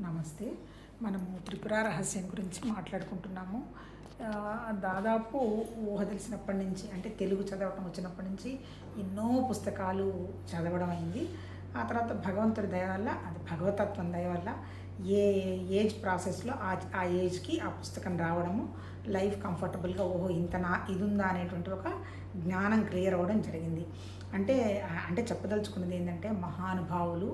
నమస్తే. మనము త్రిపుర రహస్యం గురించి మాట్లాడుకుంటున్నాము. దాదాపు ఊహ తెలిసినప్పటి నుంచి అంటే తెలుగు చదవటం వచ్చినప్పటి నుంచి ఎన్నో పుస్తకాలు చదవడం అయింది. ఆ తర్వాత భగవంతుడి దయ వల్ల అది భగవతత్వం దయ వల్ల ఏ ఏజ్ ప్రాసెస్లో ఆ ఆ ఏజ్కి ఆ పుస్తకం రావడము లైఫ్ కంఫర్టబుల్గా ఓహో ఇంత నా ఇది ఉందా అనేటువంటి ఒక జ్ఞానం క్లియర్ అవ్వడం జరిగింది. అంటే అంటే చెప్పదలుచుకున్నది ఏంటంటే మహానుభావులు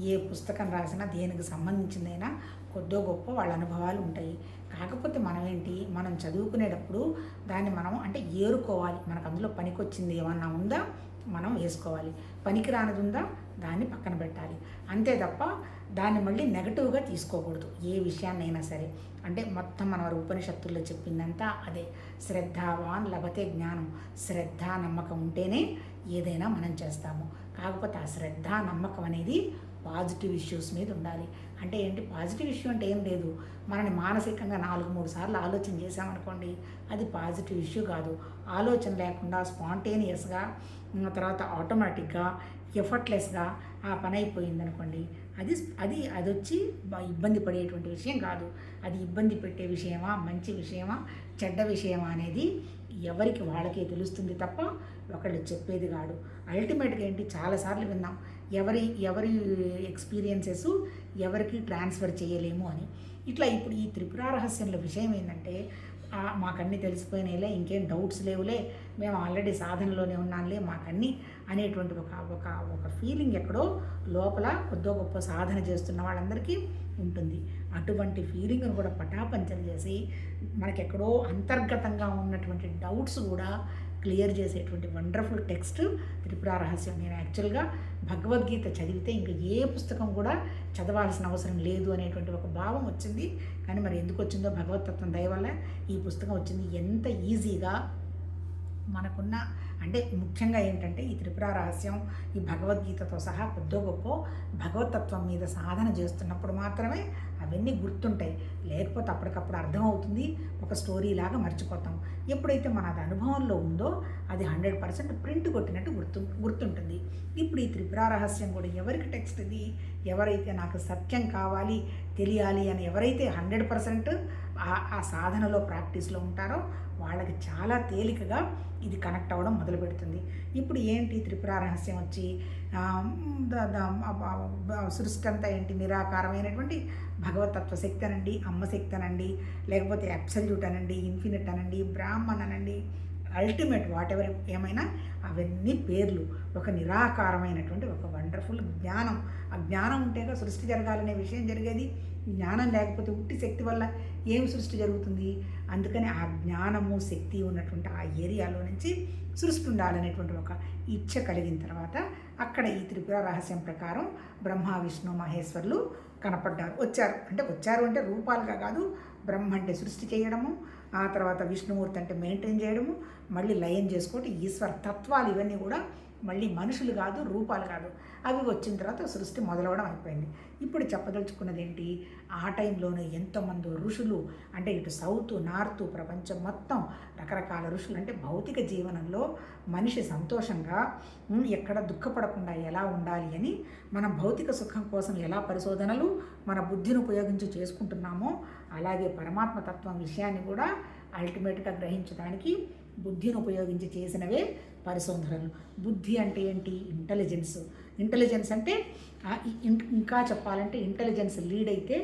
ఏ పుస్తకం రాసినా దేనికి సంబంధించిందైనా కొద్దో గొప్ప వాళ్ళ అనుభవాలు ఉంటాయి. కాకపోతే మనం ఏంటి మనం చదువుకునేటప్పుడు దాన్ని మనం అంటే ఏరుకోవాలి. మనకు అందులో పనికొచ్చింది ఏమన్నా ఉందా మనం వేసుకోవాలి. పనికి రానిది ఉందా దాన్ని పక్కన పెట్టాలి. అంతే తప్ప దాన్ని మళ్ళీ నెగటివ్గా తీసుకోకూడదు. ఏ విషయాన్నైనా సరే. అంటే మొత్తం మన ఉపనిషత్తుల్లో చెప్పిందంతా అదే. శ్రద్ధావాన్ లభతే జ్ఞానం. శ్రద్ధ నమ్మకం ఉంటేనే ఏదైనా మనం చేస్తాము. కాకపోతే ఆ శ్రద్ధ నమ్మకం అనేది పాజిటివ్ ఇష్యూస్ మీద ఉండాలి. అంటే ఏంటి? పాజిటివ్ ఇష్యూ అంటే ఏం లేదు. మనని మానసికంగా నాలుగు మూడు సార్లు ఆలోచన చేసామనుకోండి అది పాజిటివ్ ఇష్యూ కాదు. ఆలోచన లేకుండా స్పాంటేనియస్గా తర్వాత ఆటోమేటిక్గా ఎఫర్ట్లెస్గా ఆ పని అయిపోయింది అనుకోండి అది అది అది వచ్చి ఇబ్బంది పడేటువంటి విషయం కాదు. అది ఇబ్బంది పెట్టే విషయమా మంచి విషయమా చెడ్డ విషయమా అనేది ఎవరికి వాళ్ళకే తెలుస్తుంది తప్ప ఒకళ్ళు చెప్పేది కాదు. అల్టిమేట్గా ఏంటి? చాలాసార్లు విన్నాం. ఎవరి ఎవరి ఎక్స్పీరియన్సెస్ ఎవరికి ట్రాన్స్ఫర్ చేయలేము అని. ఇట్లా ఇప్పుడు ఈ త్రిపుర రహస్యంలో విషయం ఏంటంటే మాకన్నీ తెలిసిపోయినాయిలే ఇంకేం డౌట్స్ లేవులే మేము ఆల్రెడీ సాధనలోనే ఉన్నాంలే మాకన్నీ అనేటువంటి ఒక ఒక ఒక ఫీలింగ్ ఎక్కడో లోపల కొద్దో గొప్ప సాధన చేస్తున్న వాళ్ళందరికీ ఉంటుంది. అటువంటి ఫీలింగ్ను కూడా పటాపంచలు చేసి మనకెక్కడో అంతర్గతంగా ఉన్నటువంటి డౌట్స్ కూడా క్లియర్ చేసేటువంటి వండర్ఫుల్ టెక్స్ట్ త్రిపుర రహస్యం. నేను యాక్చువల్గా భగవద్గీత చదివితే ఇంకా ఏ పుస్తకం కూడా చదవాల్సిన అవసరం లేదు అనేటువంటి ఒక భావం వచ్చింది. కానీ మరి ఎందుకు వచ్చిందో భగవతత్వం దయ వల్ల ఈ పుస్తకం వచ్చింది. ఎంత ఈజీగా మనకున్న అంటే ముఖ్యంగా ఏంటంటే ఈ త్రిపుర రహస్యం ఈ భగవద్గీతతో సహా కొద్దో గొప్ప భగవతత్వం మీద సాధన చేస్తున్నప్పుడు మాత్రమే అవన్నీ గుర్తుంటాయి. లేకపోతే అప్పటికప్పుడు అర్థమవుతుంది. ఒక స్టోరీ లాగా మర్చిపోతాం. ఎప్పుడైతే మన అది అనుభవంలో ఉందో అది హండ్రెడ్ పర్సెంట్ ప్రింట్ కొట్టినట్టు గుర్తు గుర్తుంటుంది. ఇప్పుడు ఈ త్రిపుర రహస్యం కూడా ఎవరికి టెక్స్ట్ ఇది? ఎవరైతే నాకు సత్యం కావాలి తెలియాలి అని ఎవరైతే హండ్రెడ్ పర్సెంట్ ఆ సాధనలో ప్రాక్టీస్లో ఉంటారో వాళ్ళకి చాలా తేలికగా ఇది కనెక్ట్ అవ్వడం మొదలు పెడుతుంది. ఇప్పుడు ఏంటి త్రిపుర రహస్యం వచ్చి? సృష్టి అంతా ఏంటి? నిరాకారమైనటువంటి భగవతత్వ శక్తి అనండి అమ్మ శక్తి అనండి లేకపోతే అబ్సల్యూట్ అనండి ఇన్ఫినిట్ అనండి బ్రాహ్మణ్ అనండి అల్టిమేట్ వాట్ ఎవర్ ఏమైనా అవన్నీ పేర్లు. ఒక నిరాకారమైనటువంటి ఒక వండర్ఫుల్ జ్ఞానం. ఆ జ్ఞానం ఉంటేగా సృష్టి జరగాలనే విషయం జరిగేది. జ్ఞానం లేకపోతే ఉట్టి శక్తి వల్ల ఏం సృష్టి జరుగుతుంది? అందుకని ఆ జ్ఞానము శక్తి ఉన్నటువంటి ఆ ఏరియాలో నుంచి సృష్టి ఉండాలనేటువంటి ఒక ఇచ్చ కలిగిన తర్వాత అక్కడ ఈ త్రిపుర రహస్యం ప్రకారం బ్రహ్మ విష్ణు మహేశ్వరులు కనపడ్డారు. వచ్చారు. అంటే వచ్చారు అంటే రూపాలుగా కాదు బ్రహ్మ అంటే సృష్టి చేయడము ఆ తర్వాత విష్ణుమూర్తి అంటే మెయింటైన్ చేయడము మళ్ళీ లయం చేసుకోవటం ఈశ్వర తత్వాలు ఇవన్నీ కూడా మళ్ళీ మనుషులు కాదు రూపాలు కాదు. అవి వచ్చిన తర్వాత సృష్టి మొదలవడం అయిపోయింది. ఇప్పుడు చెప్పదలుచుకున్నది ఏంటి? ఆ టైంలోనే ఎంతోమంది ఋషులు అంటే ఇటు సౌత్ నార్త్ ప్రపంచం మొత్తం రకరకాల ఋషులు అంటే భౌతిక జీవనంలో మనిషి సంతోషంగా ఎక్కడ దుఃఖపడకుండా ఎలా ఉండాలి అని మనం భౌతిక సుఖం కోసం ఎలా పరిశోధనలు మన బుద్ధిని ఉపయోగించి చేసుకుంటున్నామో అలాగే పరమాత్మ తత్వం విషయాన్ని కూడా అల్టిమేట్గా గ్రహించడానికి బుద్ధిని ఉపయోగించి చేసినవే పరిశోధనలు. బుద్ధి అంటే ఏంటి? ఇంటెలిజెన్స్ ఇంటెలిజెన్స్ అంటే ఇంకా చెప్పాలంటే ఇంటెలిజెన్స్ లీడ్ అయితే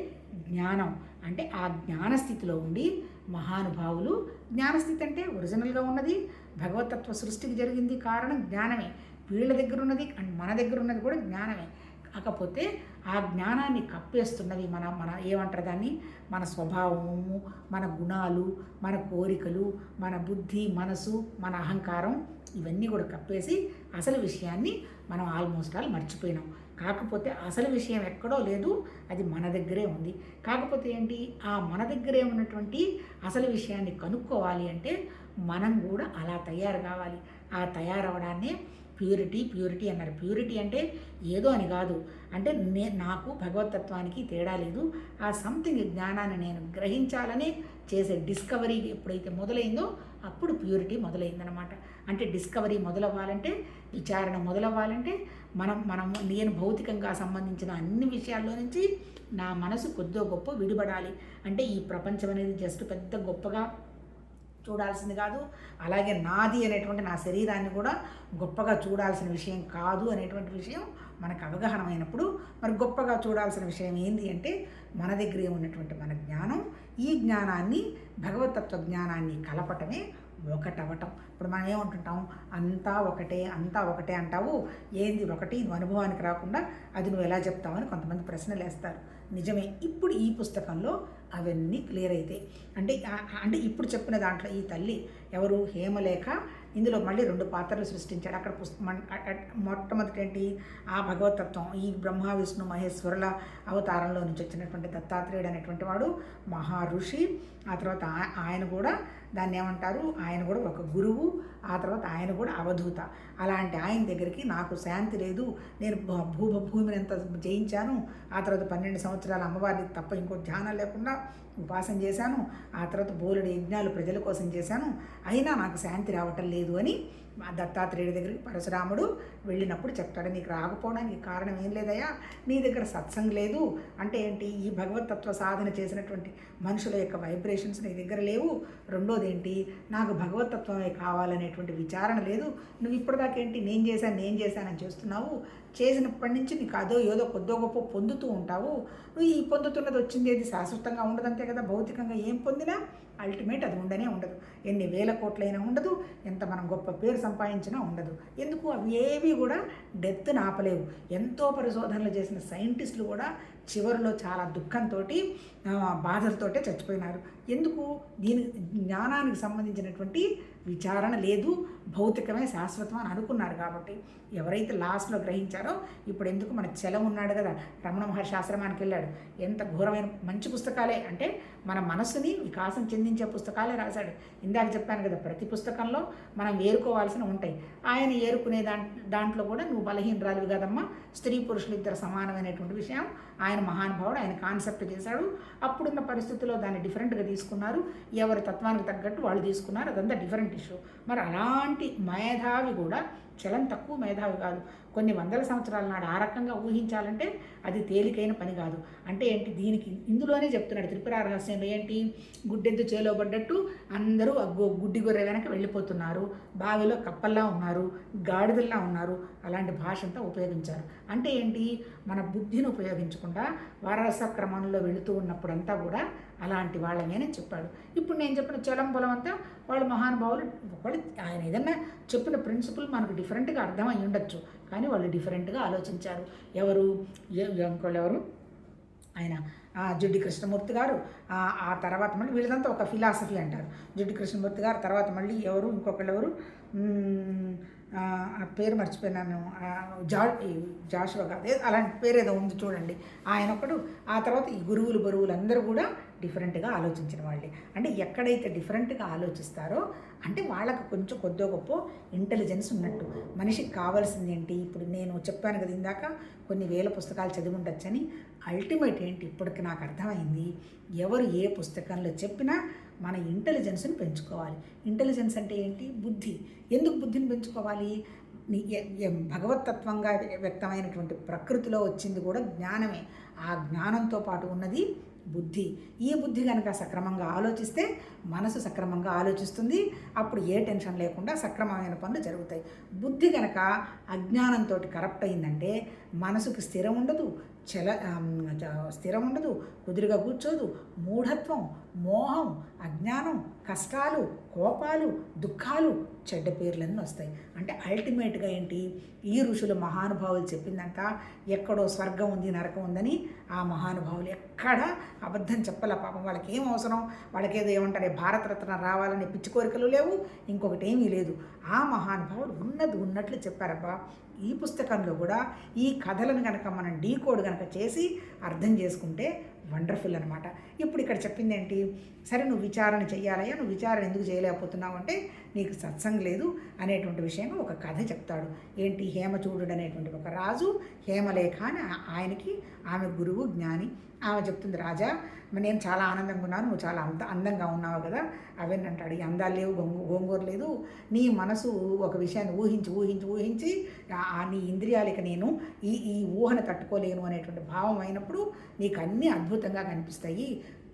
జ్ఞానం. అంటే ఆ జ్ఞానస్థితిలో ఉండి మహానుభావులు జ్ఞానస్థితి అంటే ఒరిజినల్గా ఉన్నది భగవతత్వ సృష్టికి జరిగింది కారణం జ్ఞానమే. వీళ్ళ దగ్గర ఉన్నది అండ్ మన దగ్గర ఉన్నది కూడా జ్ఞానమే. కాకపోతే ఆ జ్ఞానాన్ని కప్పేస్తున్నవి మన మన ఏమంటారు దాన్ని? మన స్వభావము మన గుణాలు మన కోరికలు మన బుద్ధి మనసు మన అహంకారం ఇవన్నీ కూడా కప్పేసి అసలు విషయాన్ని మనం ఆల్మోస్ట్ ఆల్ మర్చిపోయినాం. కాకపోతే అసలు విషయం ఎక్కడో లేదు అది మన దగ్గరే ఉంది. కాకపోతే ఏంటి? ఆ మన దగ్గరే ఉన్నటువంటి అసలు విషయాన్ని కనుక్కోవాలి అంటే మనం కూడా అలా తయారు కావాలి. ఆ తయారవడాన్ని ప్యూరిటీ ప్యూరిటీ అన్నారు. ప్యూరిటీ అంటే ఏదో అని కాదు. అంటే నే నాకు భగవతత్వానికి తేడా లేదు. ఆ సంథింగ్ జ్ఞానాన్ని నేను గ్రహించాలని చేసే డిస్కవరీ ఎప్పుడైతే మొదలైందో అప్పుడు ప్యూరిటీ మొదలైందనమాట అంటే డిస్కవరీ మొదలవ్వాలంటే విచారణ మొదలవ్వాలంటే మనం మనం నేను భౌతికంగా సంబంధించిన అన్ని విషయాల్లో నుంచి నా మనసు కొద్దో గొప్ప విడిపడాలి. అంటే ఈ ప్రపంచం అనేది జస్ట్ పెద్ద గొప్పగా చూడాల్సింది కాదు. అలాగే నాది అనేటువంటి నా శరీరాన్ని కూడా గొప్పగా చూడాల్సిన విషయం కాదు అనేటువంటి విషయం మనకు అవగాహనమైనప్పుడు మరి గొప్పగా చూడాల్సిన విషయం ఏంటి అంటే మన దగ్గరే ఉన్నటువంటి మన జ్ఞానం. ఈ జ్ఞానాన్ని భగవతత్వ జ్ఞానాన్ని కలపటమే ఒకటవటం ఇప్పుడు మనం ఏమంటుంటాం? అంతా ఒకటే అంతా ఒకటే అంటావు. ఏంది ఒకటి? నువ్వు అనుభవానికి రాకుండా అది నువ్వు ఎలా చెప్తావని కొంతమంది ప్రశ్నలు వేస్తారు నిజమే. ఇప్పుడు ఈ పుస్తకంలో అవన్నీ క్లియర్ అవుతాయి అంటే అంటే ఇప్పుడు చెప్పిన దాంట్లో ఈ తల్లి ఎవరు? హేమలేఖ. ఇందులో మళ్ళీ రెండు పాత్రలు సృష్టించాడు. అక్కడ మొట్టమొదటి ఏంటి? ఆ భగవతత్వం ఈ బ్రహ్మ విష్ణు మహేశ్వరుల అవతారంలో నుంచి వచ్చినటువంటి దత్తాత్రేయుడు అనేటువంటి వాడు మహా ఋషి. ఆ తర్వాత ఆ- ఆయన కూడా దాన్ని ఏమంటారు? ఆయన కూడా ఒక గురువు ఆ తర్వాత ఆయన కూడా అవధూత. అలాంటి ఆయన దగ్గరికి నాకు శాంతి లేదు నేను భూ- భూమిని ఎంత జయించాను ఆ తర్వాత పన్నెండు సంవత్సరాలు అమ్మవారిని తప్ప ఇంకో ధ్యానం లేకుండా ఉపాసన చేశాను ఆ తర్వాత బోలెడు యజ్ఞాలు ప్రజల కోసం చేశాను అయినా నాకు శాంతి రావటం లేదు అని దత్తాత్రేయుడి దగ్గరికి పరశురాముడు వెళ్ళినప్పుడు చెప్తాడు నీకు రాకపోవడానికి కారణం ఏం లేదయ్యా నీ దగ్గర సత్సంగ్ లేదు. అంటే ఏంటి? ఈ భగవతత్వ సాధన చేసినటువంటి మనుషుల యొక్క వైబ్రేషన్స్ నీ దగ్గర లేవు. రెండోది ఏంటి? నాకు భగవతత్వమే కావాలనేటువంటి విచారణ లేదు. నువ్వు ఇప్పటిదాకా ఏంటి? నేను చేశాను నేను చేశానని చేస్తున్నావు. చేసినప్పటి నుంచి నీకు అదో ఏదో కొద్దో గొప్ప పొందుతూ ఉంటావు. నువ్వు ఈ పొందుతున్నది వచ్చింది ఏది శాశ్వతంగా ఉండదంతే కదా? భౌతికంగా ఏం పొందినా అల్టిమేట్ అది ఉండనే ఉండదు. ఎన్ని వేల కోట్లైనా ఉండదు ఎంత మనం గొప్ప పేరు సంపాదించినా ఉండదు. ఎందుకు? అవి ఏవి కూడా డెత్ ఆపలేవు ఎంతో పరిశోధనలు చేసిన సైంటిస్టులు కూడా చివరిలో చాలా దుఃఖంతో బాధలతోటే చచ్చిపోయినారు. ఎందుకు? దీని జ్ఞానానికి సంబంధించినటువంటి విచారణ లేదు భౌతికమే శాశ్వతం అని అనుకున్నారు కాబట్టి. ఎవరైతే లాస్ట్లో గ్రహించారో ఇప్పుడు ఎందుకు మన చలం ఉన్నాడు కదా? రమణ మహర్షి ఆశ్రమానికి వెళ్ళాడు. ఎంత ఘోరమైన మంచి పుస్తకాలే. అంటే మన మనస్సుని వికాసం చెందించే పుస్తకాలే రాశాడు. ఇందాక చెప్పాను కదా ప్రతి పుస్తకంలో మనం ఏరుకోవాల్సిన ఉంటాయి. ఆయన ఏరుకునే దాంట్ దాంట్లో కూడా నువ్వు బలహీనరాలివి కదమ్మా స్త్రీ పురుషులు ఇద్దరు సమానమైనటువంటి విషయం. ఆయన మహానుభావుడు ఆయన కాన్సెప్ట్ చేశాడు. అప్పుడున్న పరిస్థితుల్లో దాన్ని డిఫరెంట్గా తీసుకున్నారు. ఎవరి తత్వానికి తగ్గట్టు వాళ్ళు తీసుకున్నారు. అదంతా డిఫరెంట్ ఇష్యూ మరి అలాంటి మేధావి కూడా చలం తక్కువ మేధావి కాదు. కొన్ని వందల సంవత్సరాల నాడు ఆ రకంగా ఊహించాలంటే అది తేలికైన పని కాదు. అంటే ఏంటి? దీనికి ఇందులోనే చెప్తున్నాడు త్రిపుర రహస్యంలో ఏంటి? గుడ్డెద్దు చేలోబడ్డట్టు అందరూ గుడ్డి గొర్రె వెనక వెళ్ళిపోతున్నారు. బావిలో కప్పల్లా ఉన్నారు గాడిదల్లా ఉన్నారు. అలాంటి భాష అంతా ఉపయోగించారు. అంటే ఏంటి? మన బుద్ధిని ఉపయోగించకుండా వారస క్రమంలో వెళుతూ ఉన్నప్పుడంతా కూడా అలాంటి వాళ్ళమేనని చెప్పాడు. ఇప్పుడు నేను చెప్పిన చలం బలం అంతా వాళ్ళ మహానుభావులు వాళ్ళు ఆయన ఏదన్నా చెప్పిన ప్రిన్సిపల్ మనకు డిఫరెంట్గా అర్థం అయి ఉండొచ్చు. కానీ వాళ్ళు డిఫరెంట్గా ఆలోచించారు. ఎవరు? ఏ- ఇంకోళ్ళు ఎవరు? ఆయన. ఆ, జుడ్డి కృష్ణమూర్తి గారు. ఆ, తర్వాత మళ్ళీ వీళ్ళదంతా ఒక ఫిలాసఫీ అంటారు. జుడ్డి కృష్ణమూర్తి గారు తర్వాత మళ్ళీ ఎవరు? ఇంకొకళ్ళు ఎవరు? ఆ, పేరు మర్చిపోయినాను. జా జాషువా కాదు అలాంటి పేరు ఏదో ఉంది చూడండి. ఆయన ఒకడు. ఆ తర్వాత ఈ గురువులు బరువులు అందరూ కూడా డిఫరెంట్గా ఆలోచించిన వాళ్ళే. అంటే ఎక్కడైతే డిఫరెంట్గా ఆలోచిస్తారో అంటే వాళ్ళకు కొంచెం కొద్దో గొప్ప ఇంటెలిజెన్స్ ఉన్నట్టు. మనిషికి కావాల్సింది ఏంటి? ఇప్పుడు నేను చెప్పాను కదా ఇందాక కొన్ని వేల పుస్తకాలు చదివి ఉండొచ్చని అల్టిమేట్ ఏంటి? ఇప్పటికి నాకు అర్థమైంది. ఎవరు ఏ పుస్తకంలో చెప్పినా మన ఇంటెలిజెన్స్ని పెంచుకోవాలి. ఇంటెలిజెన్స్ అంటే ఏంటి? బుద్ధి. ఎందుకు బుద్ధిని పెంచుకోవాలి? భగవతత్వంగా వ్యక్తమైనటువంటి ప్రకృతిలో వచ్చింది కూడా జ్ఞానమే. ఆ జ్ఞానంతో పాటు ఉన్నది బుద్ధి. ఈ బుద్ధి కనుక సక్రమంగా ఆలోచిస్తే మనసు సక్రమంగా ఆలోచిస్తుంది. అప్పుడు ఏ టెన్షన్ లేకుండా సక్రమమైన పనులు జరుగుతాయి. బుద్ధి కనుక అజ్ఞానంతో కరప్ట్ అయిందంటే మనసుకు స్థిరం ఉండదు. చల చ- స్థిరం ఉండదు. కుదురుగా కూర్చోదు. మూఢత్వం మోహం అజ్ఞానం కష్టాలు కోపాలు దుఃఖాలు చెడ్డ పేర్లన్నీ వస్తాయి. అంటే అల్టిమేట్గా ఏంటి? ఈ ఋషులు మహానుభావులు చెప్పిందంట ఎక్కడో స్వర్గం ఉంది నరకం ఉందని. ఆ మహానుభావులు ఎక్కడ అబద్ధం చెప్పలే? పాపం వాళ్ళకి ఏం అవసరం? వాళ్ళకి ఏదో ఏమంటారు? భారతరత్న రావాలనే పిచ్చి కోరికలు లేవు ఇంకొకటి ఏమీ లేదు. ఆ మహానుభావులు ఉన్నది ఉన్నట్లు చెప్పారబ్బా. ఈ పుస్తకంలో కూడా ఈ కథలను కనుక మనం డీకోడ్ కనుక చేసి అర్థం చేసుకుంటే వండర్ఫుల్ అనమాట ఇప్పుడు ఇక్కడ చెప్పింది ఏంటి? సరే నువ్వు విచారణ చెయ్యాలయ్యా నువ్వు విచారణ ఎందుకు చేయలేకపోతున్నావు అంటే నీకు సత్సంగ్ లేదు అనేటువంటి విషయంగా ఒక కథ చెప్తాడు. ఏంటి? హేమచూడు అనేటువంటి ఒక రాజు హేమలేఖ అని ఆయనకి ఆమె గురువు జ్ఞాని. ఆమె చెప్తుంది రాజా నేను చాలా ఆనందంగా ఉన్నాను నువ్వు చాలా అంద అందంగా ఉన్నావు కదా. అవన్నీ అంటాడు ఈ అందాలు లేవు గొంగు గోంగూర లేదు నీ మనసు ఒక విషయాన్ని ఊహించి ఊహించి ఊహించి ఆ- ఆ నీ ఇంద్రియాలకి నేను ఈ ఈ ఊహను తట్టుకోలేను అనేటువంటి భావం అయినప్పుడు నీకు అన్నీ అద్భుతంగా కనిపిస్తాయి.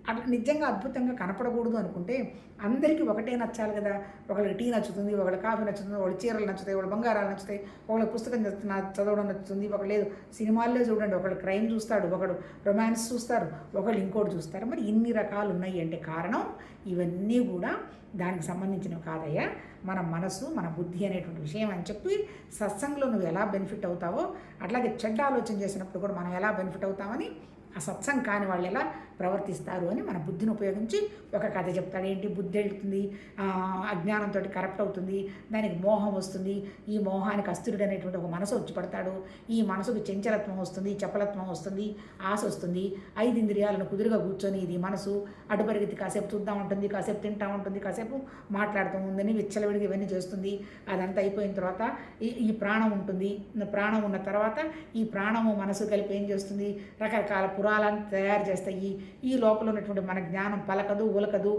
అట్లా నిజంగా అద్భుతంగా కనపడకూడదు అనుకుంటే అందరికీ ఒకటే నచ్చాలి కదా. ఒకళ్ళకి టీ నచ్చుతుంది ఒకళ్ళ కాఫీ నచ్చుతుంది ఒకళ్ళు చీరలు నచ్చుతాయి ఒకళ్ళు బంగారాలు నచ్చుతాయి ఒకళ్ళ పుస్తకం చదువు చదవడం నచ్చుతుంది ఒకళ్ళు లేదు. సినిమాల్లో చూడండి ఒకళ్ళు క్రైమ్ చూస్తాడు ఒకడు రొమాన్స్ చూస్తారు ఒకళ్ళు ఇంకోటి చూస్తారు. మరి ఇన్ని రకాలు ఉన్నాయి అంటే కారణం ఇవన్నీ కూడా దానికి సంబంధించినవి కాదయ్యా. మన మనసు మన బుద్ధి అనేటువంటి విషయం అని చెప్పి సత్సంగంలో నువ్వు ఎలా బెనిఫిట్ అవుతావో అట్లాగే చెడ్డ ఆలోచన చేసినప్పుడు కూడా మనం ఎలా బెనిఫిట్ అవుతామని ఆ సత్సంగ్ కాని వాళ్ళు ఎలా ప్రవర్తిస్తారు అని మన బుద్ధిని ఉపయోగించి ఒక కథ చెప్తాడు. ఏంటి? బుద్ధి వెళ్తుంది అజ్ఞానంతో కరప్ట్ అవుతుంది దానికి మోహం వస్తుంది ఈ మోహానికి అస్థిరుడు అనేటువంటి ఒక మనసు వచ్చి పడతాడు. ఈ మనసుకు చెంచలత్వం వస్తుంది చపలత్వం వస్తుంది ఆశ వస్తుంది. ఐదు ఇంద్రియాలను కుదురుగా కూర్చొని ఇది మనసు. అటు పరిగెత్తి కాసేపు చూద్దాం ఉంటుంది కాసేపు తింటా ఉంటుంది కాసేపు మాట్లాడుతూ ఉందని విచ్చలవిడిగా ఇవన్నీ చేస్తుంది. అదంతా అయిపోయిన తర్వాత ఈ ఈ ప్రాణం ఉంటుంది. ప్రాణం ఉన్న తర్వాత ఈ ప్రాణము మనసు కలిపి ఏం చేస్తుంది? రకరకాల పురాలను తయారు చేస్తాయి. ఈ లోపల ఉన్నటువంటి మన జ్ఞానం పలకదు ఉలకదు.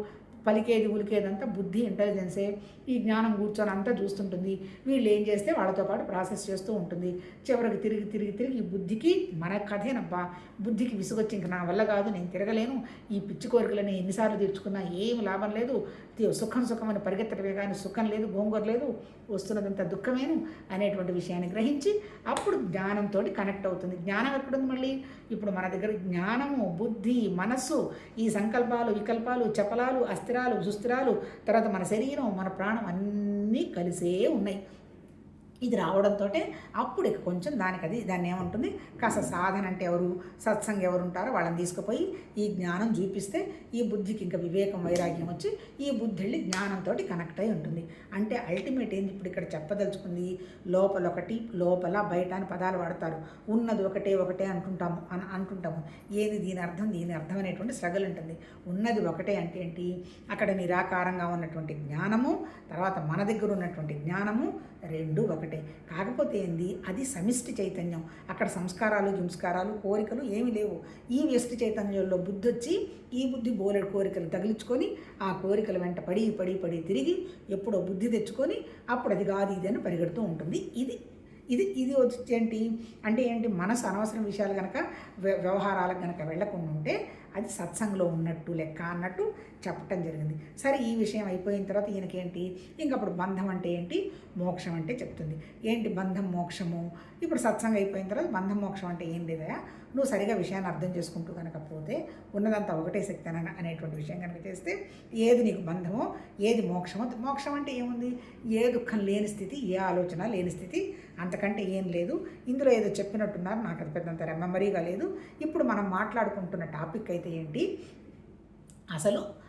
పలికేది ఉలికేదంతా బుద్ధి ఇంటెలిజెన్సే ఈ జ్ఞానం కూర్చొని అంతా చూస్తుంటుంది. వీళ్ళు ఏం చేస్తే వాళ్ళతో పాటు ప్రాసెస్ చేస్తూ ఉంటుంది. చివరికి తిరిగి తిరిగి తిరిగి ఈ బుద్ధికి మన కథేనబ్బా. బుద్ధికి విసుగొచ్చి ఇంక నా వల్ల కాదు నేను తిరగలేను. ఈ పిచ్చి కోరికలని ఎన్నిసార్లు తీర్చుకున్నా ఏం లాభం లేదు. సుఖం సుఖమని అని పరిగెత్తడమే కానీ సుఖం లేదు గోంగూర లేదు వస్తున్నదంతా దుఃఖమేను అనేటువంటి విషయాన్ని గ్రహించి అప్పుడు జ్ఞానంతో కనెక్ట్ అవుతుంది. జ్ఞానం ఎక్కడుంది మళ్ళీ? ఇప్పుడు మన దగ్గర జ్ఞానము బుద్ధి మనస్సు ఈ సంకల్పాలు వికల్పాలు చపలాలు అస్థిరాలు సుస్థిరాలు తర్వాత మన శరీరం మన ప్రాణం అన్నీ కలిసే ఉన్నాయి. ఇది రావడంతో అప్పుడు కొంచెం దానికి అది దాన్ని ఏముంటుంది? కాస్త సాధన అంటే ఎవరు? సత్సంగం ఎవరు ఉంటారో వాళ్ళని తీసుకుపోయి ఈ జ్ఞానం చూపిస్తే ఈ బుద్ధికి ఇంకా వివేకం వైరాగ్యం వచ్చి ఈ బుద్ధి వెళ్ళి జ్ఞానంతో కనెక్ట్ అయి ఉంటుంది. అంటే అల్టిమేట్ ఏంది? ఇప్పుడు ఇక్కడ చెప్పదలుచుకుంది లోపల ఒకటి లోపల బయట అని పదాలు వాడతారు. ఉన్నది ఒకటే ఒకటే అంటుంటాము అని అంటుంటాము. ఏది దీని అర్థం? దీని అర్థం అనేటువంటి స్ట్రగుల్ ఉంటుంది. ఉన్నది ఒకటే అంటే ఏంటి? అక్కడ నిరాకారంగా ఉన్నటువంటి జ్ఞానము తర్వాత మన దగ్గర ఉన్నటువంటి జ్ఞానము రెండు ఒకటే. కాకపోతే ఏంది? అది సమిష్టి చైతన్యం. అక్కడ సంస్కారాలు సంస్కారాలు కోరికలు ఏమీ లేవు. ఈ వ్యష్టి చైతన్యంలో బుద్ధి వచ్చి ఈ బుద్ధి బోలెడు కోరికలు తగిలించుకొని ఆ కోరికల వెంట పడి పడి పడి తిరిగి ఎప్పుడో బుద్ధి తెచ్చుకొని అప్పుడు అది కాదు ఇది అని పరిగెడుతూ ఉంటుంది. ఇది ఇది ఇది వచ్చి ఏంటి? అంటే ఏంటి? మనసు అనవసరం విషయాలు కనుక వ్యవహారాలకు కనుక వెళ్ళకుండా ఉంటే అది సత్సంగంలో ఉన్నట్టు లెక్క అన్నట్టు చెప్పటం జరిగింది. సరే ఈ విషయం అయిపోయిన తర్వాత ఈయనకేంటి? ఇంకప్పుడు బంధం అంటే ఏంటి? మోక్షం అంటే చెప్తుంది. ఏంటి బంధం మోక్షము? ఇప్పుడు సత్సంగం అయిపోయిన తర్వాత బంధం మోక్షం అంటే ఏం లేదా? నువ్వు సరిగా విషయాన్ని అర్థం చేసుకుంటూ కనుక పోతే ఉన్నదంతా ఒకటే శక్తి అని అనేటువంటి విషయం కనుక చేస్తే ఏది నీకు బంధమో ఏది మోక్షమో మోక్షం అంటే ఏముంది? ఏ దుఃఖం లేని స్థితి ఏ ఆలోచన లేని స్థితి అంతకంటే ఏం లేదు. ఇందులో ఏదో చెప్పినట్టున్నారు. నాకు అది పెద్దంత మెమరీగా లేదు. ఇప్పుడు మనం మాట్లాడుకుంటున్న టాపిక్ అయితే ఏంటి? అసలు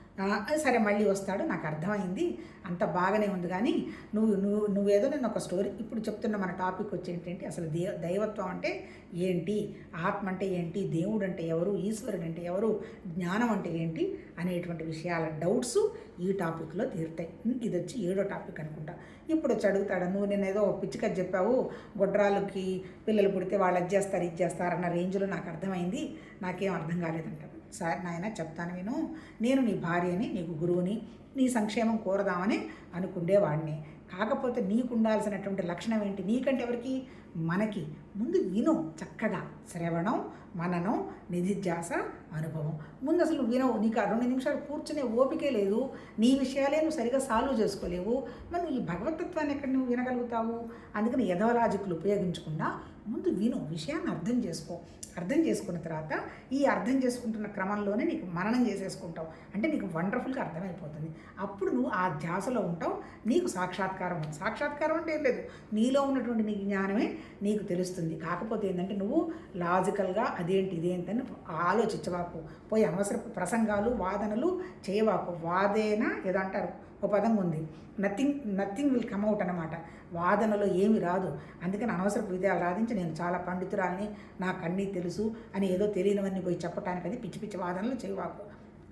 సరే మళ్ళీ వస్తాడు నాకు అర్థమైంది అంత బాగానే ఉంది కానీ నువ్వు నువ్వు నువ్వేదో నేను ఒక స్టోరీ ఇప్పుడు చెప్తున్న మన టాపిక్ వచ్చి ఏంటంటే అసలు దే దైవత్వం అంటే ఏంటి? ఆత్మ అంటే ఏంటి? దేవుడు అంటే ఎవరు? ఈశ్వరుడు అంటే ఎవరు? జ్ఞానం అంటే ఏంటి? అనేటువంటి విషయాల డౌట్స్ ఈ టాపిక్లో తీరుతాయి. ఇది వచ్చి ఏడో టాపిక్ అనుకుంటా. ఇప్పుడు వచ్చి అడుగుతాడు నువ్వు నేను ఏదో పిచ్చిక చెప్పావు గొడ్రాలకి పిల్లలు పుడితే వాళ్ళు అది చేస్తారు ఇది చేస్తారు అన్న రేంజ్లో నాకు అర్థమైంది నాకేం అర్థం కాలేదంటారు సార్ నాయన చెప్తాను విను. నేను నీ భార్యని నీకు గురువుని నీ సంక్షేమం కోరదామని అనుకుండేవాడిని కాకపోతే నీకు ఉండాల్సినటువంటి లక్షణం ఏంటి? నీకంటే ఎవరికి? మనకి. ముందు విను చక్కగా. శ్రవణం మననం నిధిధ్యాస అనుభవం. ముందు అసలు వినవు. నీకు ఆ రెండు నిమిషాలు కూర్చునే ఓపికే లేదు. నీ విషయాలే నువ్వు సరిగా సాల్వ్ చేసుకోలేవు. మరి నువ్వు ఈ భగవతత్వాన్ని ఎక్కడ నువ్వు వినగలుగుతావు? అందుకని యథవలాజిక్లు ఉపయోగించకుండా ముందు విను విషయాన్ని అర్థం చేసుకో. అర్థం చేసుకున్న తర్వాత ఈ అర్థం చేసుకుంటున్న క్రమంలోనే నీకు మననం చేసేసుకుంటావు. అంటే నీకు వండర్ఫుల్గా అర్థమైపోతుంది. అప్పుడు నువ్వు ఆ ధ్యాసలో ఉంటావు నీకు సాక్షాత్కారం ఉంది. సాక్షాత్కారం అంటే ఏం లేదు. నీలో ఉన్నటువంటి నీ జ్ఞానమే నీకు తెలుస్తుంది. కాకపోతే ఏంటంటే నువ్వు లాజికల్గా అదేంటి ఇదేంటని ఆలోచించవాకు పోయి అవసర ప్రసంగాలు వాదనలు చేయవాకు వాదేన ఏదంటారు ఒక పదం ఉంది. Nothing nothing will come out అనమాట వాదనలో ఏమి రాదు. అందుకని అనవసరపు విజయాలు రాధించి నేను చాలా పండితురాలని నాకు అన్నీ తెలుసు అని ఏదో తెలియనివన్నీ పోయి చెప్పటానికి అది పిచ్చి పిచ్చి వాదనలు చేయవాకు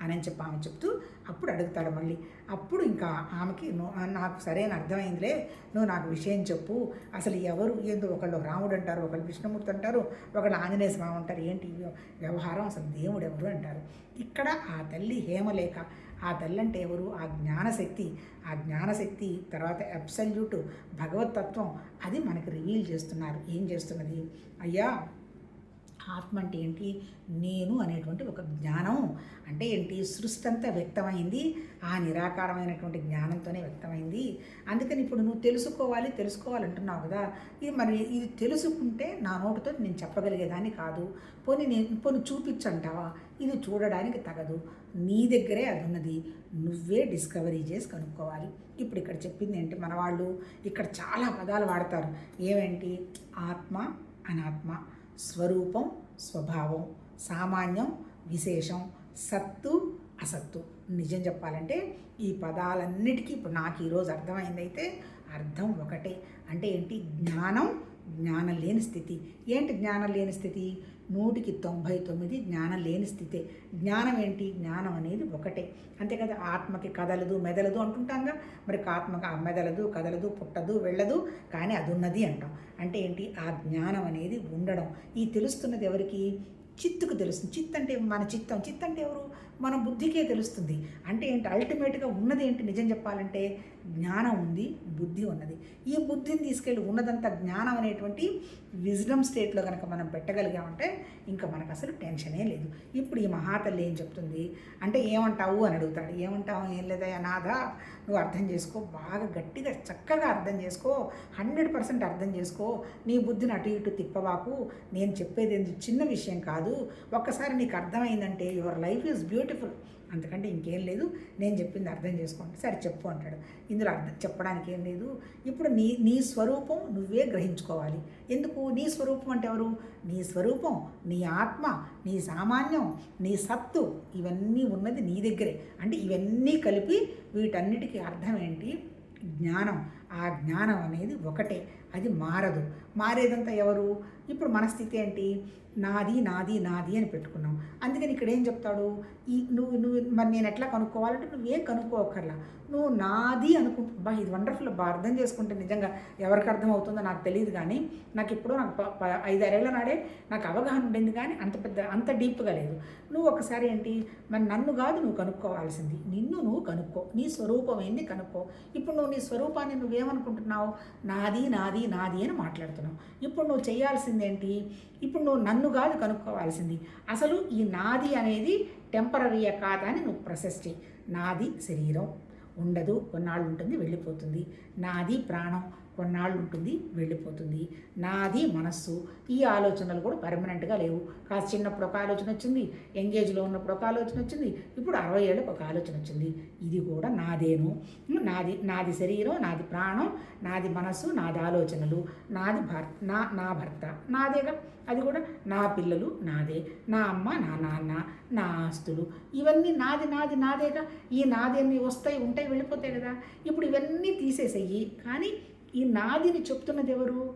అని అని చెప్పి ఆమె చెప్తూ అప్పుడు అడుగుతాడు మళ్ళీ. అప్పుడు ఇంకా ఆమెకి "నువ్వు- నాకు సరైన అర్థమైందిలే. నువ్వు నాకు విషయం చెప్పు. అసలు ఎవరు ఏందో ఒకళ్ళు రాముడు అంటారు ఒకళ్ళు విష్ణుమూర్తి అంటారు ఒకళ్ళు ఆంజనేయ స్వామి అంటారు ఏంటి వ్యవహారం? అసలు దేవుడు ఎవరు అంటారు? ఇక్కడ ఆ తల్లి హేమలేఖ ఆ తల్లంటే ఎవరు? ఆ జ్ఞానశక్తి. ఆ జ్ఞానశక్తి తర్వాత అబ్సల్యూట్ భగవతత్వం అది మనకి రివీల్ చేస్తున్నారు. ఏం చేస్తున్నది? అయ్యా ఆత్మ అంటే ఏంటి? నేను అనేటువంటి ఒక జ్ఞానం. అంటే ఏంటి? సృష్టి అంతా వ్యక్తమైంది. ఆ నిరాకారమైనటువంటి జ్ఞానంతోనే వ్యక్తమైంది. అందుకని ఇప్పుడు నువ్వు తెలుసుకోవాలి తెలుసుకోవాలంటున్నావు కదా. ఇది మరి ఇది తెలుసుకుంటే నా నోటితో నేను చెప్పగలిగేదాన్ని కాదు. పోనీ నేను పోనీ చూపించంటావా? ఇది చూడడానికి తగదు. నీ దగ్గరే అది ఉన్నది. నువ్వే డిస్కవరీ చేసి కనుక్కోవాలి. ఇప్పుడు ఇక్కడ చెప్పింది ఏంటి? మన వాళ్ళు ఇక్కడ చాలా పదాలు వాడతారు. ఏమేంటి ఆత్మ అనాత్మ. స్వరూపం స్వభావం సామాన్యం విశేషం సత్తు అసత్తు. నిజం చెప్పాలంటే ఈ పదాలన్నిటికీ ఇప్పుడు నాకు ఈరోజు అర్థమైందైతే అర్థం ఒకటే. అంటే ఏంటి? జ్ఞానం జ్ఞానం లేని స్థితి. ఏంటి జ్ఞానం లేని స్థితి? నూటికి తొంభై తొమ్మిది జ్ఞానం లేని స్థితే. జ్ఞానం ఏంటి? జ్ఞానం అనేది ఒకటే. అంతే కదా? ఆత్మకి కదలదు మెదలదు అంటుంటాంగా. మరి ఆత్మకి మెదలదు కదలదు పుట్టదు వెళ్ళదు కానీ అది ఉన్నది అంటాం. అంటే ఏంటి? ఆ జ్ఞానం అనేది ఉండడం. ఈ తెలుస్తున్నది ఎవరికి? చిత్తుకు తెలుస్తుంది. చిత్ అంటే మన చిత్తం. చిత్ అంటే ఎవరు? మన బుద్ధికే తెలుస్తుంది. అంటే ఏంటి? అల్టిమేట్గా ఉన్నది ఏంటి? నిజం చెప్పాలంటే జ్ఞానం ఉంది బుద్ధి ఉన్నది. ఈ బుద్ధిని తీసుకెళ్ళి ఉన్నదంతా జ్ఞానం అనేటువంటి విజ్డమ్ స్టేట్లో కనుక మనం పెట్టగలిగామంటే ఇంకా మనకు అసలు టెన్షనే లేదు. ఇప్పుడు ఈ మహాతల్లి ఏం చెప్తుంది? అంటే ఏమంటావు అని అడుగుతాడు. ఏమంటావు? ఏం లేదా అనాథ నువ్వు అర్థం చేసుకో బాగా గట్టిగా చక్కగా అర్థం చేసుకో హండ్రెడ్ పర్సెంట్ అర్థం చేసుకో. నీ బుద్ధిని అటు ఇటు తిప్పవాకు నేను చెప్పేది చిన్న విషయం కాదు. ఒక్కసారి నీకు అర్థమైందంటే యువర్ లైఫ్ ఈజ్ బ్యూటిఫుల్. అంతకంటే ఇంకేం లేదు. నేను చెప్పింది అర్థం చేసుకోండి. సరే చెప్పు అంటాడు. ఇందులో అర్థం చెప్పడానికి ఏం లేదు. ఇప్పుడు నీ నీ స్వరూపం నువ్వే గ్రహించుకోవాలి. ఎందుకు? నీ స్వరూపం అంటే ఎవరు? నీ స్వరూపం నీ ఆత్మ నీ సామాన్యం నీ సత్తు ఇవన్నీ ఉన్నది నీ దగ్గరే. అంటే ఇవన్నీ కలిపి వీటన్నిటికీ అర్థం ఏంటి? జ్ఞానం. ఆ జ్ఞానం అనేది ఒకటే. అది మారదు. మారేదంతా ఎవరు? ఇప్పుడు మన స్థితి ఏంటి? నాది నాది నాది అని పెట్టుకున్నాం. అందుకని ఇక్కడ ఏం చెప్తాడు? ఈ నువ్వు నువ్వు మరి నేను ఎట్లా కనుక్కోవాలంటే నువ్వేం కనుక్కోకర్లా. నువ్వు నాది అనుకుంటు బా ఇది వండర్ఫుల్ బా అర్థం చేసుకుంటే నిజంగా ఎవరికి అర్థం అవుతుందో నాకు తెలియదు కానీ నాకు ఎప్పుడో నాకు ఐదు ప- ఐదారేళ్ళ నాడే నాకు అవగాహన ఉండింది కానీ అంత పెద్ద అంత డీప్గా లేదు. నువ్వు ఒకసారి ఏంటి? మరి నన్ను కాదు నువ్వు కనుక్కోవాల్సింది. నిన్ను నువ్వు కనుక్కో. నీ స్వరూపం ఏంది కనుక్కో. ఇప్పుడు నువ్వు నీ స్వరూపాన్ని నువ్వేమనుకుంటున్నావు? నాది నాది నాది అని మాట్లాడుతున్నావు. ఇప్పుడు నువ్వు చేయాల్సిందేంటి? ఇప్పుడు నువ్వు నన్ను కాదు కనుక్కోవాల్సింది. అసలు ఈ నాది అనేది టెంపరీయే కాదా అని నువ్వు ప్రొసెస్ చేయి. నాది శరీరం. ఉండదు. కొన్నాళ్ళు ఉంటుంది వెళ్ళిపోతుంది. నాది ప్రాణం. కొన్నాళ్ళు ఉంటుంది వెళ్ళిపోతుంది. నాది మనస్సు. ఈ ఆలోచనలు కూడా పర్మనెంట్గా లేవు. కాస్త చిన్నప్పుడు ఒక ఆలోచన వచ్చింది ఎంగేజ్లో ఉన్నప్పుడు ఒక ఆలోచన వచ్చింది ఇప్పుడు అరవై ఏళ్ళకి ఒక ఆలోచన వచ్చింది. ఇది కూడా నాదేను. నాది నాది శరీరం నాది ప్రాణం నాది మనస్సు నాది ఆలోచనలు నాది భర్త నా నా భర్త. నాదేగా? అది కూడా నా పిల్లలు నాదే. నా అమ్మ నా నాన్న నా ఆస్తులు. ఇవన్నీ నాది నాది నాదేగా? ఈ నాదేన్ని వస్తాయి ఉంటాయి వెళ్ళిపోతాయి కదా. ఇప్పుడు ఇవన్నీ తీసేసేయి. కానీ ఈ నాదిని చెప్తున్నది ఎవరు?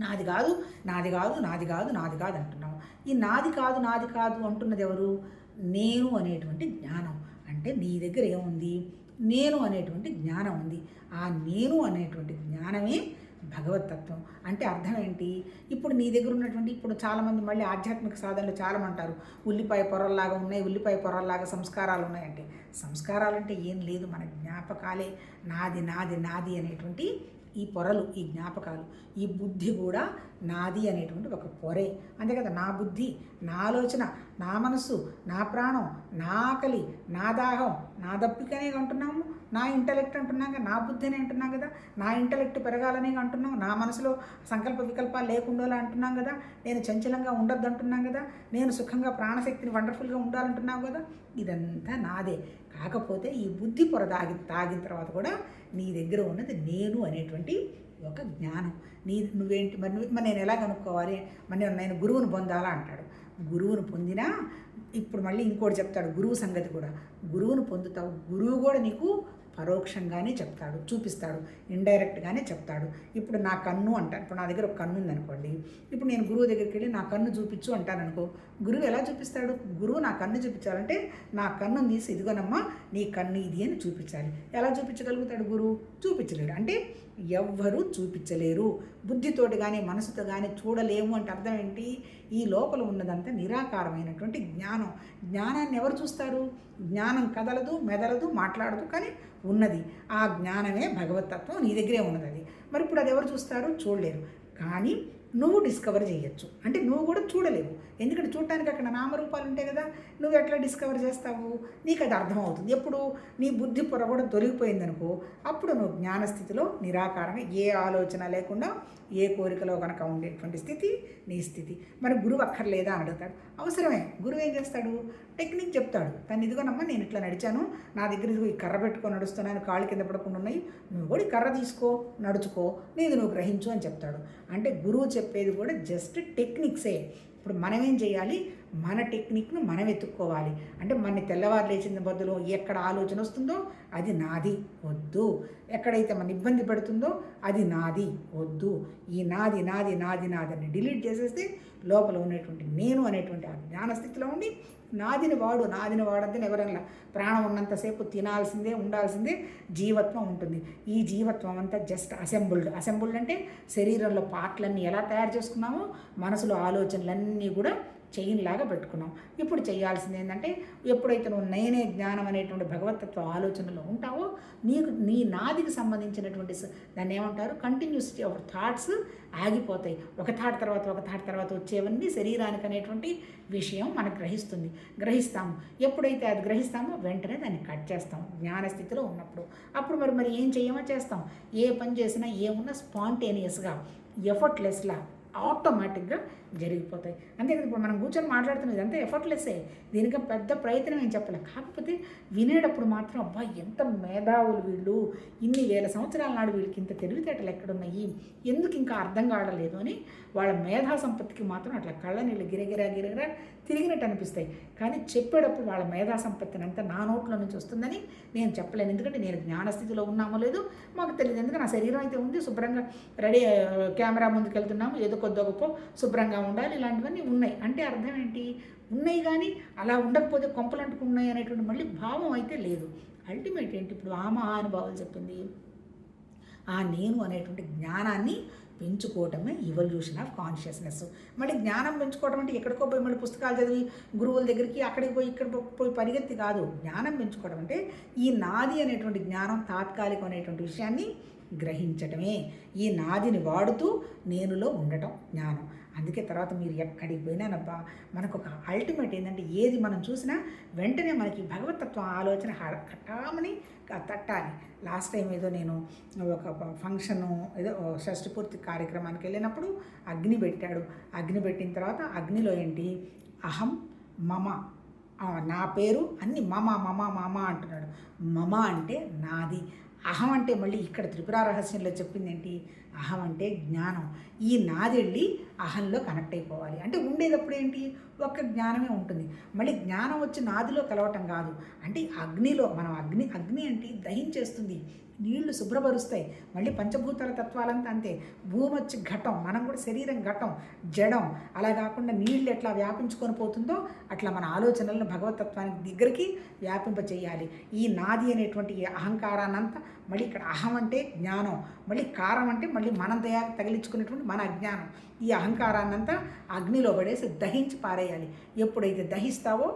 నాది కాదు నాది కాదు నాది కాదు నాది కాదు అంటున్నాము. ఈ నాది కాదు నాది కాదు అంటున్నది ఎవరు? నేను అనేటువంటి జ్ఞానం. అంటే నీ దగ్గర ఏముంది? నేను అనేటువంటి జ్ఞానం ఉంది. ఆ నేను అనేటువంటి జ్ఞానమే భగవతత్వం. అంటే అర్థం ఏంటి ఇప్పుడు నీ దగ్గర ఉన్నటువంటి ఇప్పుడు చాలామంది మళ్ళీ ఆధ్యాత్మిక సాధనలు చాలామంటారు. ఉల్లిపాయ పొరల్లాగా ఉన్నాయి ఉల్లిపాయ పొరల్లాగా సంస్కారాలు ఉన్నాయంటే. సంస్కారాలు అంటే ఏం లేదు మన జ్ఞాపకాలే. నాది నాది నాది అనేటువంటి ఈ పొరలు ఈ జ్ఞాపకాలు. ఈ బుద్ధి కూడా నాది అనేటువంటి ఒక పొరే. అంతే కదా? నా బుద్ధి నా ఆలోచన నా మనసు నా ప్రాణం నా ఆకలి నా దాహం నా దప్పికనే ఉంటున్నాము నా ఇంటలెక్ట్ అంటున్నాం కదా నా బుద్ధిని అంటున్నాం కదా నా ఇంటలెక్ట్ పెరగాలని అంటున్నాం నా మనసులో సంకల్ప వికల్పాలు లేకుండా అంటున్నాం కదా నేను చంచలంగా ఉండొద్దు అంటున్నాం కదా నేను సుఖంగా ప్రాణశక్తిని వండర్ఫుల్గా ఉండాలంటున్నావు కదా ఇదంతా నాదే. కాకపోతే ఈ బుద్ధి పొర తాగి తాగిన తర్వాత కూడా నీ దగ్గర ఉన్నది నేను అనేటువంటి ఒక జ్ఞానం. నీ నువ్వేంటి మరి నువ్వు మరి నేను ఎలా కనుక్కోవాలి? మరి నేను- నేను గురువుని పొందాలా అంటాడు. గురువును పొందినా ఇప్పుడు మళ్ళీ ఇంకోటి చెప్తాడు గురువు సంగతి కూడా. గురువును పొందుతావు గురువు కూడా నీకు పరోక్షంగానే చెప్తాడు చూపిస్తాడు ఇండైరెక్ట్గానే చెప్తాడు. ఇప్పుడు నా కన్ను అంటాను ఇప్పుడు నా దగ్గర ఒక కన్ను ఉందనుకోండి ఇప్పుడు నేను గురువు దగ్గరికి వెళ్ళి నా కన్ను చూపించు అంటాను అనుకో గురువు ఎలా చూపిస్తాడు? గురువు నా కన్ను చూపించాలంటే నా కన్ను తీసి ఇదిగోనమ్మా నీ కన్ను ఇది అని చూపించాలి. ఎలా చూపించగలుగుతాడు గురువు? చూపించలేడు. అంటే ఎవ్వరూ చూపించలేరు. బుద్ధితోటి కానీ మనసుతో కానీ చూడలేము అంటే అర్థం ఏంటి? ఈ లోపల ఉన్నదంతా నిరాకారమైనటువంటి జ్ఞానం. జ్ఞానాన్ని ఎవరు చూస్తారు? జ్ఞానం కదలదు మెదలదు మాట్లాడదు కానీ ఉన్నది. ఆ జ్ఞానమే భగవతత్వం నీ దగ్గరే ఉన్నది అది మరి ఇప్పుడు అది ఎవరు చూస్తారు? చూడలేరు. కానీ నువ్వు డిస్కవర్ చేయొచ్చు. అంటే నువ్వు కూడా చూడలేవు. ఎందుకంటే చూడటానికి అక్కడ నామరూపాలు ఉంటాయి కదా నువ్వు ఎట్లా డిస్కవర్ చేస్తావు? నీకు అది అర్థమవుతుంది. ఎప్పుడు నీ బుద్ధి పొర కూడా తొలగిపోయిందనుకో అప్పుడు నువ్వు జ్ఞానస్థితిలో నిరాకారంగా ఏ ఆలోచన లేకుండా ఏ కోరికలో కనుక ఉండేటువంటి స్థితి నీ స్థితి. మరి గురువు అక్కర్లేదా అని అడుగుతాడు. అవసరమే. గురువు ఏం చేస్తాడు? టెక్నిక్ చెప్తాడు. తను ఇదిగోనమ్మా నేను ఇట్లా నడిచాను. నా దగ్గర ఇదిగో ఈ కర్ర పెట్టుకొని నడుస్తున్నాను. కాళ్ళు కింద పడకుండా ఉన్నాయి. నువ్వు కూడా ఈ కర్ర తీసుకో నడుచుకో. నీది నువ్వు గ్రహించు అని చెప్తాడు. అంటే గురువు చెప్పేది కూడా జస్ట్ టెక్నిక్సే ఇప్పుడు మనం ఏం చేయాలి? మన టెక్నిక్ను మనం ఎత్తుక్కోవాలి అంటే మన తెల్లవారు లేచిన బదులు ఎక్కడ ఆలోచన వస్తుందో అది నాది వద్దు. ఎక్కడైతే మన ఇబ్బంది పెడుతుందో అది నాది వద్దు. ఈ నాది నాది నాది నాది అని డిలీట్ చేసేస్తే లోపల ఉన్నటువంటి నేను అనేటువంటి ఆ జ్ఞానస్థితిలో ఉండి నాదిని వాడు నాదిని వాడద్దని ఎవరైనా ప్రాణం ఉన్నంతసేపు తినాల్సిందే ఉండాల్సిందే జీవత్వం ఉంటుంది. ఈ జీవత్వం అంతా జస్ట్ అసెంబుల్డ్ అసెంబుల్డ్ అంటే శరీరంలో పార్ట్లన్నీ ఎలా తయారు చేసుకున్నామో మనసులో ఆలోచనలన్నీ కూడా చైన్ లాగా పెట్టుకున్నాం. ఇప్పుడు చేయాల్సింది ఏంటంటే ఎప్పుడైతే నువ్వు నేనే జ్ఞానం అనేటువంటి భగవతత్వ ఆలోచనలో ఉంటావో నీకు నీ నాదికి సంబంధించినటువంటి దాన్ని ఏమంటారు? కంటిన్యూసిటీ ఆఫ్ థాట్స్ ఆగిపోతాయి. ఒక థాట్ తర్వాత ఒక థాట్ తర్వాత వచ్చేవన్నీ శరీరానికి అనేటువంటి విషయం మనకు గ్రహిస్తుంది. గ్రహిస్తాము. ఎప్పుడైతే అది గ్రహిస్తామో వెంటనే దాన్ని కట్ చేస్తాం జ్ఞానస్థితిలో ఉన్నప్పుడు. అప్పుడు మరి మరి ఏం చేయమో చేస్తాం? ఏ పని చేసినా ఏమున్నా స్పాంటేనియస్గా ఎఫర్ట్లెస్లా ఆటోమేటిక్గా జరిగిపోతాయి. అంతే కదా ఇప్పుడు మనం కూర్చొని మాట్లాడుతున్నది అంతా ఎఫర్ట్లెస్సే దీనికి పెద్ద ప్రయత్నం నేను చెప్పలే. కాకపోతే వినేటప్పుడు మాత్రం అబ్బా ఎంత మేధావులు వీళ్ళు. ఇన్ని వేల సంవత్సరాల నాడు వీళ్ళకి ఇంత తెలివితేటలు ఎక్కడున్నాయి? ఎందుకు ఇంకా అర్థం కావడలేదు అని వాళ్ళ మేధా సంపత్తికి మాత్రం అట్లా కళ్ళ నీళ్ళు గిరగిరా గిరగిరా తిరిగినట్టు అనిపిస్తాయి కానీ చెప్పేటప్పుడు వాళ్ళ మేధా సంపత్తిని అంతా నా నోట్లో నుంచి వస్తుందని నేను చెప్పలేను. ఎందుకంటే నేను జ్ఞానస్థితిలో ఉన్నామో లేదో మాకు తెలియదు ఎందుకంటే నా శరీరం అయితే ఉంది శుభ్రంగా రెడీ కెమెరా ముందుకు వెళ్తున్నాము ఏదో కొద్ది గొప్ప శుభ్రంగా ఉండాలి ఇలాంటివన్నీ ఉన్నాయి. అంటే అర్థం ఏంటి? ఉన్నాయి కానీ అలా ఉండకపోతే కొంపలు అంటుకున్నాయి అనేటువంటి మళ్ళీ భావం అయితే లేదు. అల్టిమేట్ ఏంటి? ఇప్పుడు ఆ మహానుభావులు చెప్పింది ఆ నేను అనేటువంటి జ్ఞానాన్ని పెంచుకోవటమే ఇవల్యూషన్ ఆఫ్ కాన్షియస్నెస్ మళ్ళీ జ్ఞానం పెంచుకోవటం అంటే ఎక్కడికో పోయి మళ్ళీ పుస్తకాలు చదివి గురువుల దగ్గరికి అక్కడికి పోయి ఇక్కడ పోయి పరిగెత్తి కాదు. జ్ఞానం పెంచుకోవడం అంటే ఈ నాది అనేటువంటి జ్ఞానం తాత్కాలికం అనేటువంటి విషయాన్ని గ్రహించటమే. ఈ నాదిని వాడుతూ నేనులో ఉండటం జ్ఞానం. అందుకే తర్వాత మీరు ఎక్కడికి పోయినానబ్బా మనకు ఒక అల్టిమేట్ ఏంటంటే ఏది మనం చూసినా వెంటనే మనకి భగవతత్వం ఆలోచన హఠామని తట్టాలి. లాస్ట్ టైం ఏదో నేను ఒక ఫంక్షను ఏదో షష్టిపూర్తి కార్యక్రమానికి వెళ్ళినప్పుడు అగ్ని పెట్టాడు. అగ్ని పెట్టిన తర్వాత అగ్నిలో ఏంటి? అహం మమ నా పేరు అన్ని మమ మమ మమ అంటున్నాడు. మమ అంటే నాది. అహం అంటే మళ్ళీ ఇక్కడ త్రిపుర రహస్యంలో చెప్పింది ఏంటి? అహం అంటే జ్ఞానం. ఈ నాది వెళ్ళి అహంలో కనెక్ట్ అయిపోవాలి. అంటే ఉండేటప్పుడు ఏంటి? ఒక్క జ్ఞానమే ఉంటుంది. మళ్ళీ జ్ఞానం వచ్చి నాదిలో కలవటం కాదు. అంటే అగ్నిలో మనం అగ్ని అగ్ని అంటే దహించేస్తుంది. నీళ్ళు శుభ్రపరుస్తాయి. మళ్ళీ పంచభూతాల తత్వాలంతా అంతే. భూమి వచ్చి ఘటం మనం కూడా శరీరం ఘటం జడం అలా కాకుండా నీళ్ళు ఎట్లా వ్యాపించుకొని పోతుందో అట్లా మన ఆలోచనలను భగవతత్వానికి దగ్గరికి వ్యాపింప చేయాలి ఈ నాది అనేటువంటి అహంకారాన్నంతా మళ్ళీ ఇక్కడ అహం అంటే జ్ఞానం మళ్ళీ కారం అంటే మళ్ళీ మనం తయా తగిలించుకునేటువంటి మన అజ్ఞానం ఈ అహంకారాన్నంతా అగ్నిలో పడేసి దహించి పారేయాలి. ఎప్పుడైతే దహిస్తావో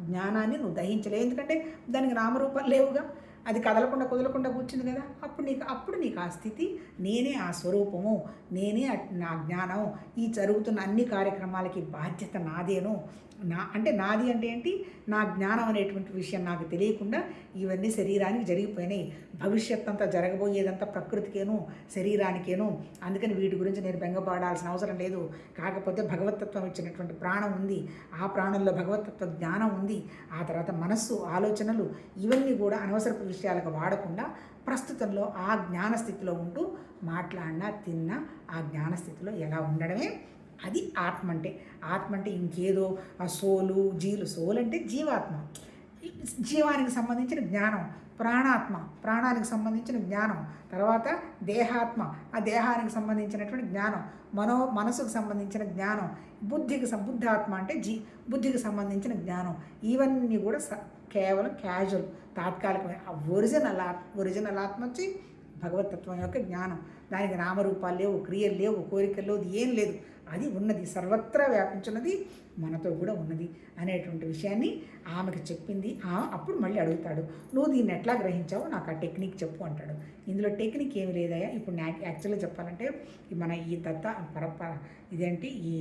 జ్ఞానాన్ని నువ్వు దహించలేవు. ఎందుకంటే దానికి నామరూపాలు లేవుగా. అది కదలకుండా కుదలకుండా కూర్చుంది కదా. అప్పుడు నీకు అప్పుడు నీకు ఆ స్థితి నేనే ఆ స్వరూపము నేనే అట్- నా జ్ఞానం ఈ జరుగుతున్న అన్ని కార్యక్రమాలకి బాధ్యత నాదేను. నా అంటే నాది అంటే ఏంటి? నా జ్ఞానం అనేటువంటి విషయం నాకు తెలియకుండా ఇవన్నీ శరీరానికి జరిగిపోయినాయి. భవిష్యత్ అంతా జరగబోయేదంతా ప్రకృతికేను శరీరానికేను. అందుకని వీటి గురించి నేను బెంగపడాల్సిన అవసరం లేదు. కాకపోతే భగవతత్వం ఇచ్చినటువంటి ప్రాణం ఉంది. ఆ ప్రాణంలో భగవతత్వ జ్ఞానం ఉంది. ఆ తర్వాత మనస్సు ఆలోచనలు ఇవన్నీ కూడా అనవసరపు విషయాలకు వాడకుండా ప్రస్తుతంలో ఆ జ్ఞానస్థితిలో ఉంటూ మాట్లాడినా తిన్నా ఆ జ్ఞానస్థితిలో ఎలా ఉండడమే అది ఆత్మ అంటే ఆత్మ అంటే ఇంకేదో ఆ సోలు జీలు సోలు అంటే జీవాత్మ. జీవానికి సంబంధించిన జ్ఞానం ప్రాణాత్మ ప్రాణానికి సంబంధించిన జ్ఞానం తర్వాత దేహాత్మ. ఆ దేహానికి సంబంధించినటువంటి జ్ఞానం మనో మనసుకు సంబంధించిన జ్ఞానం బుద్ధికి బుద్ధాత్మ అంటే జీ బుద్ధికి సంబంధించిన జ్ఞానం. ఇవన్నీ కూడా కేవలం క్యాజువల్ తాత్కాలికమైన ఆ ఒరిజినల్ ఆత్మ ఒరిజినల్ ఆత్మ వచ్చి భగవతత్వం యొక్క జ్ఞానం. దానికి నామరూపాలు లేవు క్రియలు లేవు కోరికలు లేవు ఏం లేదు. అది ఉన్నది సర్వత్రా వ్యాపించున్నది మనతో కూడా ఉన్నది అనేటువంటి విషయాన్ని ఆమెకు చెప్పింది. ఆ అప్పుడు మళ్ళీ అడుగుతాడు నువ్వు దీన్ని ఎట్లా గ్రహించావో నాకు ఆ టెక్నిక్ చెప్పు అంటాడు. ఇందులో టెక్నిక్ ఏమి లేదయ్యా? ఇప్పుడు యాక్చువల్గా చెప్పాలంటే మన ఈ దత్త పరప ఇదేంటి? ఈ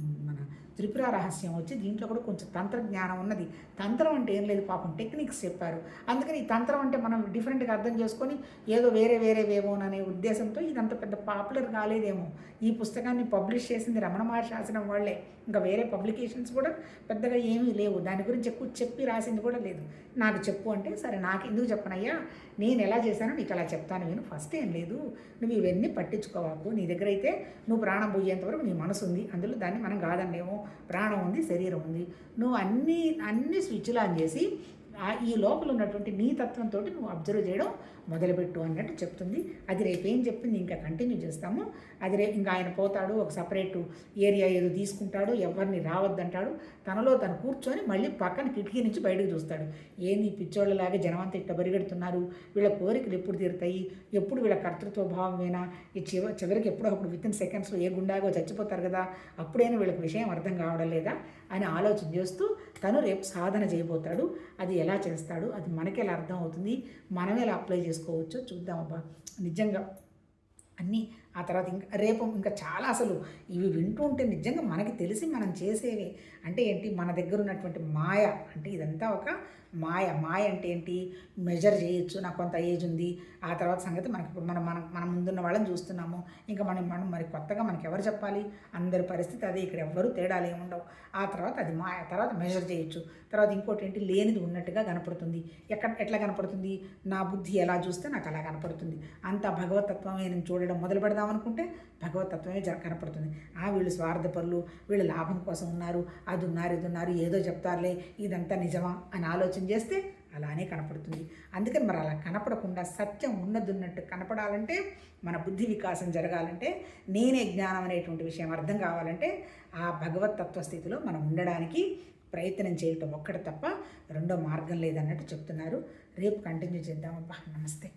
మన త్రిపుర రహస్యం వచ్చి దీంట్లో కూడా కొంచెం తంత్రజ్ఞానం ఉన్నది. తంత్రం అంటే ఏం లేదు పాపం టెక్నిక్స్ చెప్పారు. అందుకని ఈ తంత్రం అంటే మనం డిఫరెంట్గా అర్థం చేసుకొని ఏదో వేరే వేరే వేమోననే ఉద్దేశంతో ఇదంత పెద్ద పాపులర్ కాలేదేమో. ఈ పుస్తకాన్ని పబ్లిష్ చేసింది రమణ మహర్షి వాళ్ళే. ఇంకా వేరే పబ్లికేషన్స్ కూడా పెద్దగా ఏమీ లేవు. దాని గురించి ఎక్కువ చెప్పి రాసింది కూడా లేదు. నాకు చెప్పు అంటే సరే నాకు ఎందుకు చెప్పనయ్యా? నేను ఎలా చేశానో నీకు అలా చెప్తాను నేను. ఫస్ట్ ఏం లేదు. నువ్వు ఇవన్నీ పట్టించుకోవాకు. నీ దగ్గర అయితే నువ్వు ప్రాణం పోయేంత వరకు నీ మనసు ఉంది అందులో దాన్ని మనం కాదన్నేమో ప్రాణం ఉంది శరీరం ఉంది. నువ్వు అన్ని అన్ని స్విచ్లు ఆన్ చేసి ఈ లోపల ఉన్నటువంటి నీ తత్వంతో నువ్వు అబ్జర్వ్ చేయడం మొదలుపెట్టు అన్నట్టు చెప్తుంది. అది రేపు ఏం చెప్పింది ఇంకా కంటిన్యూ చేస్తాము. అది రేపు ఇంకా ఆయన పోతాడు ఒక సపరేట్ ఏరియా ఏదో తీసుకుంటాడు ఎవరిని రావద్దంటాడు. తనలో తను కూర్చొని మళ్ళీ పక్కన కిటికీ నుంచి బయటకు చూస్తాడు. ఏంది ఈ పిచ్చోళ్ళలాగా జనమంతా ఇట్ట బరిగెడుతున్నారు? వీళ్ళ కోరికలు ఎప్పుడు తీరుతాయి? ఎప్పుడు వీళ్ళ కర్తృత్వ భావమేనా? ఈ చివ చివరికి ఎప్పుడో అప్పుడు విత్ ఇన్ సెకండ్స్లో ఏ గుండాగో చచ్చిపోతారు కదా అప్పుడైనా వీళ్ళకి విషయం అర్థం కావడం లేదా అని ఆలోచన చేస్తూ తను రేపు సాధన చేయబోతాడు. అది ఎలా చేస్తాడు? అది మనకి ఎలా అర్థం అవుతుంది? మనం ఎలా అప్లై చేసుకోవచ్చో చూద్దాం అబ్బా. నిజంగా అన్నీ ఆ తర్వాత ఇంకా రేపు ఇంకా చాలా అసలు ఇవి వింటూ ఉంటే నిజంగా మనకి తెలిసి మనం చేసేవే. అంటే ఏంటి? మన దగ్గర ఉన్నటువంటి మాయ. అంటే ఇదంతా ఒక మాయ. మాయ అంటే ఏంటి? మెజర్ చేయొచ్చు. నాకు కొంత ఏజ్ ఉంది. ఆ తర్వాత సంగతి మనకి ఇప్పుడు మనం మనం మన ముందున్న వాళ్ళని చూస్తున్నాము. ఇంకా మనం మనం మరి కొత్తగా మనకి ఎవరు చెప్పాలి? అందరి పరిస్థితి అదే. ఇక్కడ ఎవ్వరూ తేడాలు ఏముండవు ఉండవు. ఆ తర్వాత అది మాయ. తర్వాత మెజర్ చేయొచ్చు. తర్వాత ఇంకోటి ఏంటి? లేనిది ఉన్నట్టుగా కనపడుతుంది. ఎక్కడ ఎట్లా కనపడుతుంది? నా బుద్ధి ఎలా చూస్తే నాకు అలా కనపడుతుంది. అంత భగవతత్వమే నేను చూడడం మొదలు పెడదాం అనుకుంటే భగవతత్వమే జర కనపడుతుంది. ఆ వీళ్ళు స్వార్థపరులు వీళ్ళు లాభం కోసం ఉన్నారు అది ఉన్నారు ఇది ఉన్నారు ఏదో చెప్తారులే ఇదంతా నిజమా అని ఆలోచన చేస్తే అలానే కనపడుతుంది. అందుకని మరి అలా కనపడకుండా సత్యం ఉన్నదున్నట్టు కనపడాలంటే మన బుద్ధి వికాసం జరగాలంటే నేనే జ్ఞానం అనేటువంటి విషయం అర్థం కావాలంటే ఆ భగవతత్వ స్థితిలో మనం ఉండడానికి ప్రయత్నం చేయటం ఒక్కటి తప్ప రెండో మార్గం లేదన్నట్టు చెప్తున్నారు. రేపు కంటిన్యూ చేద్దామబ్బా. నమస్తే.